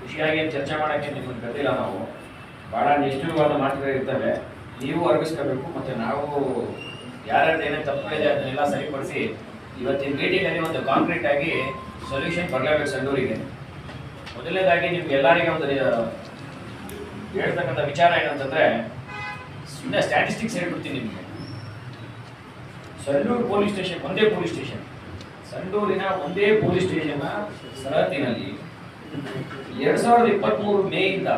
ಖುಷಿಯಾಗಿ ಚರ್ಚೆ ಮಾಡೋಕ್ಕೆ ನಿಮ್ಮನ್ನು ಕರೆದಿಲ್ಲ ನಾವು. ಭಾಳ ನಿಷ್ಠುರವಾದ ಮಾತುಗಳು ಇರ್ತವೆ. ನೀವು ಅರ್ಗಿಸ್ಕೋಬೇಕು ಮತ್ತು ನಾವು ಯಾರ್ಯಾರ್ದು ಏನೇನು ತಪ್ಪುಗಳಿದೆ ಅದನ್ನೆಲ್ಲ ಸರಿಪಡಿಸಿ ಇವತ್ತಿನ ಮೀಟಿಂಗಲ್ಲಿ ಒಂದು ಕಾಂಕ್ರೀಟ್ ಆಗಿ ಸೊಲ್ಯೂಷನ್ ಬರಲೇಬೇಕು ಸಂಡೂರಿಗೆ. ಮೊದಲನೇದಾಗಿ ನಿಮ್ಗೆ ಎಲ್ಲರಿಗೆ ಒಂದು ಹೇಳ್ತಕ್ಕಂಥ ವಿಚಾರ ಏನಂತಂದರೆ ಸುಮ್ಮನೆ ಸ್ಟ್ಯಾಟಿಸ್ಟಿಕ್ಸ್ ಹೇಳ್ಬಿಡ್ತೀನಿ ನಿಮಗೆ. ಸಂಡೂರು ಪೊಲೀಸ್ ಸ್ಟೇಷನ್ ಒಂದೇ ಪೊಲೀಸ್ ಸ್ಟೇಷನ್ ಸಂಡೂರಿನ ಒಂದೇ ಪೊಲೀಸ್ ಸ್ಟೇಷನ್ನ ಸರಹದ್ದಿನಲ್ಲಿ ಎರಡ್ ಸಾವಿರದ ಇಪ್ಪತ್ಮೂರು ಮೇಯಿಂದ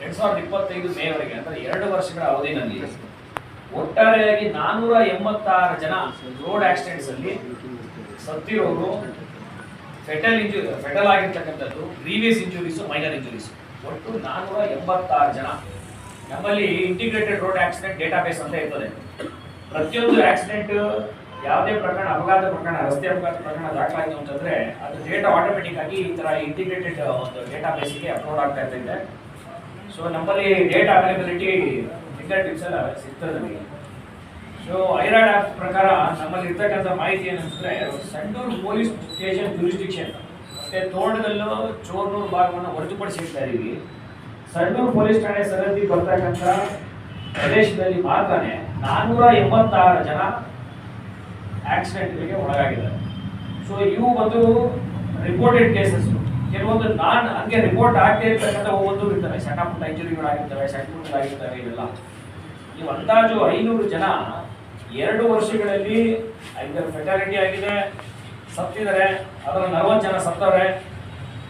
ಎರಡ್ ಸಾವಿರದ ಇಪ್ಪತ್ತೈದು ಮೇವರೆಗೆ ಅಂದ್ರೆ ಎರಡು ವರ್ಷಗಳ ಅವಧಿನಲ್ಲಿ ಒಟ್ಟಾರೆಯಾಗಿ ನಾನೂರ ಎಂಬತ್ತಾರು ಜನ ರೋಡ್ ಆಕ್ಸಿಡೆಂಟ್ಸ್ ಅಲ್ಲಿ ಸತ್ತಿರೋರು. ಫೆಟಲ್ ಇಂಜುರಿ ಫೆಟಲ್ ಆಗಿರ್ತಕ್ಕಂಥದ್ದು ಗ್ರೀವಿಯಸ್ ಇಂಜುರೀಸು ಮೈನರ್ ಇಂಜುರೀಸ್ ಒಟ್ಟು ನಾನೂರ ಎಂಬತ್ತಾರು ಜನ. ನಮ್ಮಲ್ಲಿ ಇಂಟಿಗ್ರೇಟೆಡ್ ರೋಡ್ ಆಕ್ಸಿಡೆಂಟ್ ಡೇಟಾಬೇಸ್ ಅಂತ ಇರ್ತದೆ. ಪ್ರತಿಯೊಂದು ಆಕ್ಸಿಡೆಂಟ್ ಯಾವುದೇ ಪ್ರಕರಣ, ಅಪಘಾತ ಪ್ರಕರಣ, ರಸ್ತೆ ಅಪಘಾತ ಪ್ರಕರಣ ದಾಖಲಾಯಿತು ಅಂತಂದ್ರೆ ಅದು ಡೇಟಾ ಆಟೋಮೆಟಿಕ್ ಆಗಿ ಈ ತರ ಇಂಟಿಗ್ರೇಟೆಡ್ ಒಂದು ಡೇಟಾ ಬೇಸಿಗೆ ಅಪ್ಲೋಡ್ ಆಗ್ತಾ ಇರ್ತೈತೆ. ಸೊ ನಮ್ಮಲ್ಲಿ ಡೇಟಾ ಅವೈಲಬಿಲಿಟಿ ಫಿಂಗರ್ ಟಿಪ್ಸ್ ಎಲ್ಲ ಸಿಗ್ತದೆ ನಮಗೆ. ಸೊ ಐರಾಡ್ ಆಪ್ ಪ್ರಕಾರ ನಮ್ಮಲ್ಲಿ ಇರ್ತಕ್ಕಂಥ ಮಾಹಿತಿ ಏನಂತಂದ್ರೆ ಸಂಡೂರು ಪೊಲೀಸ್ ಸ್ಟೇಷನ್ ಜುರಿಸ್ಟಿಕ್ಷನ್ ಮತ್ತೆ ತೋಟದಲ್ಲೂ ಚೋರ್ನೂರು ಭಾಗವನ್ನು ಹೊರತುಪಡಿಸಿ ಇರ್ತಾ ಇದೀವಿ. ಸಂಡೂರು ಪೊಲೀಸ್ ಠಾಣೆ ಸರಹದ್ದಿ ಬರ್ತಕ್ಕಂಥ ಪ್ರದೇಶದಲ್ಲಿ ಮಾತ್ರನೇ ನಾನ್ನೂರ ಎಂಬತ್ತಾರು ಜನ ಆಕ್ಸಿಡೆಂಟ್ಗಳಿಗೆ ಒಳಗಾಗಿದ್ದಾರೆ. ಸೊ ಇವು ಒಂದು ರಿಪೋರ್ಟೆಡ್ ಕೇಸಸ್ ಕೆಲವೊಂದು ನಾನ್ ಹಂಗೆ ರಿಪೋರ್ಟ್ ಆಗದೆ ಇರ್ತಕ್ಕಂಥ ಒಂದು ಇರ್ತವೆ. ಸಣ್ಣ ಪುಟ್ಟ ಇಂಜುರಿಗಳಾಗಿರ್ತವೆ ಸಣ್ಣ ಇವೆಲ್ಲ. ನೀವು ಅಂದಾಜು ಐನೂರು ಜನ ಎರಡು ವರ್ಷಗಳಲ್ಲಿ ಐದರ ಫೆಟಾಲಿಟಿ ಆಗಿದೆ. ಸತ್ತಿದ್ದಾರೆ. ಅದರ ನಲವತ್ತು ಜನ ಸತ್ತವ್ರೆ.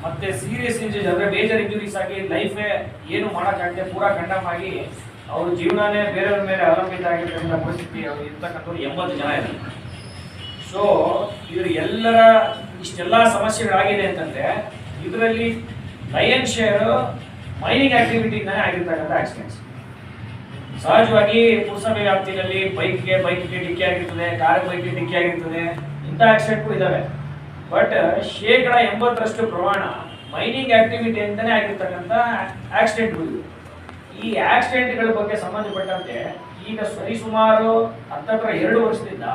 ಮತ್ತೆ ಸೀರಿಯಸ್ ಇಂಜುರೀಸ್ ಅಂದರೆ ಮೇಜರ್ ಇಂಜುರೀಸ್ ಆಗಿ ಲೈಫೇ ಏನು ಮಾಡೋಕ್ಕಾಗದೆ ಪೂರಾ ಕಂಡಮ್ ಆಗಿ ಅವ್ರ ಜೀವನನೇ ಬೇರೆಯವ್ರ ಮೇಲೆ ಅವಲಂಬಿತ ಆಗಿರ್ತಕ್ಕಂಥ ಪರಿಸ್ಥಿತಿ ಅವ್ರು ಇರ್ತಕ್ಕಂಥವ್ರು ಎಂಬತ್ತು ಜನ ಇದ್ದಾರೆ. ಸೊ ಇವರು ಎಲ್ಲರ ಇಷ್ಟೆಲ್ಲ ಸಮಸ್ಯೆಗಳಾಗಿದೆ ಅಂತಂದ್ರೆ ಇದರಲ್ಲಿ ಲಯನ್ ಶೇರ್ ಮೈನಿಂಗ್ ಆಕ್ಟಿವಿಟಿನೇ ಆಗಿರ್ತಕ್ಕಂಥ ಆಕ್ಸಿಡೆಂಟ್ಸ್ ಸಹಜವಾಗಿ ಪುರಸಭೆ ವ್ಯಾಪ್ತಿಯಲ್ಲಿ ಬೈಕ್ಗೆ ಬೈಕ್ಗೆ ಡಿಕ್ಕಿ ಆಗಿರ್ತದೆ ಕಾರ್ ಬೈಕ್ಗೆ ಡಿಕ್ಕಿ ಆಗಿರ್ತದೆ, ಇಂಥ ಆಕ್ಸಿಡೆಂಟ್ಗಳು ಇದ್ದಾವೆ ಬಟ್ ಶೇಕಡ ಎಂಬತ್ತರಷ್ಟು ಪ್ರಮಾಣ ಮೈನಿಂಗ್ ಆಕ್ಟಿವಿಟಿಯಿಂದನೇ ಆಗಿರ್ತಕ್ಕಂಥ ಆಕ್ಸಿಡೆಂಟ್ಗಳು ಈ ಆಕ್ಸಿಡೆಂಟ್ಗಳ ಬಗ್ಗೆ ಸಂಬಂಧಪಟ್ಟಂತೆ ಈಗ ಸರಿಸುಮಾರು ಹತ್ತತ್ರ ಎರಡು ವರ್ಷದಿಂದ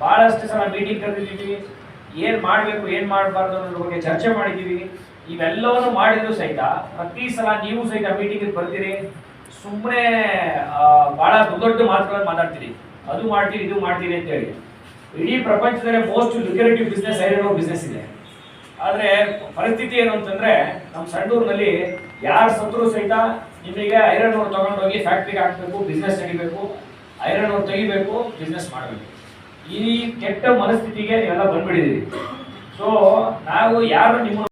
ಬಹಳಷ್ಟು ಸಲ ಮೀಟಿಂಗ್ ಕರೆದಿದ್ದೀವಿ. ಏನ್ ಮಾಡಬೇಕು, ಏನ್ ಮಾಡಬಾರ್ದು ಅನ್ನೋದ್ರ ಬಗ್ಗೆ ಚರ್ಚೆ ಮಾಡಿದ್ದೀವಿ. ಇವೆಲ್ಲವನ್ನು ಮಾಡಿದ್ರು ಸಹಿತ ಪ್ರತಿ ಸಲ ನೀವು ಸಹಿತ ಮೀಟಿಂಗ್ ಬರ್ತೀರಿ. ಸುಮ್ಮನೆ ಬಹಳ ದೊಡ್ಡ ದೊಡ್ಡ ಮಾತುಗಳನ್ನು ಮಾತಾಡ್ತೀರಿ. ಅದು ಮಾಡ್ತೀರಿ, ಇದು ಮಾಡ್ತೀರಿ ಅಂತ ಹೇಳಿ ಇಡೀ ಪ್ರಪಂಚದಲ್ಲೇ most lucrative business iron business ಇದೆ. ಆದರೆ ಪರಿಸ್ಥಿತಿ ಏನು ಅಂತಂದ್ರೆ ನಮ್ಮ ಸಂಡೂರಿನಲ್ಲಿ ಯಾರು ಸತ್ರು ಸಹಿತ ನಿಮಗೆ ಐರನ್ ಓರ್ ತಗೊಂಡೋಗಿ ಫ್ಯಾಕ್ಟ್ರಿಗೆ ಹಾಕಬೇಕು ಬಿಸ್ನೆಸ್ ತೆಗಿಬೇಕು ಐರನ್ ಓರ್ ತೆಗಿಬೇಕು ಬಿಸ್ನೆಸ್ ಮಾಡಬೇಕು. ಈ ಕೆಟ್ಟ ಮನಸ್ಥಿತಿಗೆ ನೀವೆಲ್ಲ ಬಂದ್ಬಿಟ್ಟಿದ್ದೀರಿ. ಸೊ ನಾವು ಯಾರು ನಿಮ್ಮ